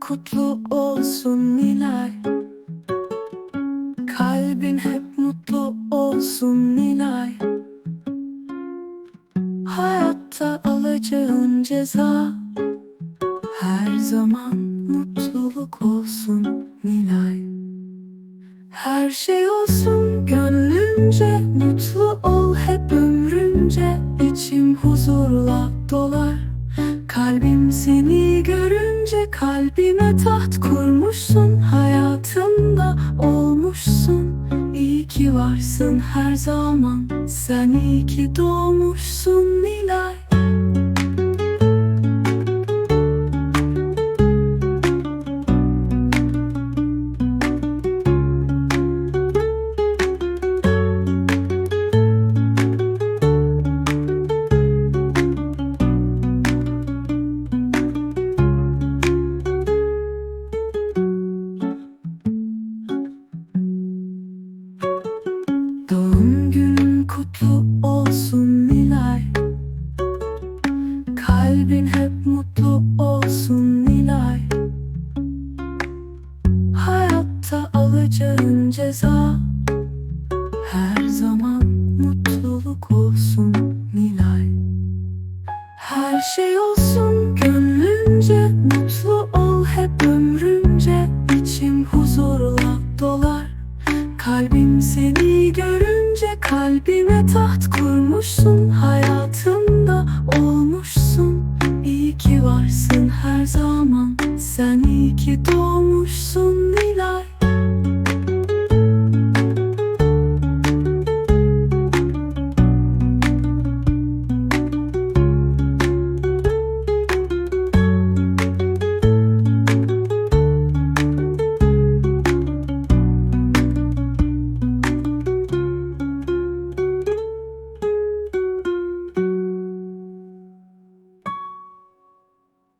kutlu olsun Nilay. Kalbin hep mutlu olsun Nilay. Hayatta alacağın ceza Her zaman mutluluk olsun Nilay. Her şey olsun gönlünce Mutlu ol hep ömrünce İçim huzurla dolar Kalbim seni görünce kalbime taht kurmuşsun. Hayatımda olmuşsun. İyi ki varsın her zaman. Sen iyi ki doğmuşsun Nilay Doğum günün kutlu olsun Nilay. Kalbin hep mutlu olsun Nilay. Hayatta alacağın ceza. Her zaman mutluluk olsun Nilay. Her şey olsun gönlünce Mutlu ol hep ömrünce İçim huzurla dolar. Kalbim seni kalbime taht kurmuşsun Hayatımda olmuşsun. İyi ki varsın her zaman. Sen iyi ki doğmuşsun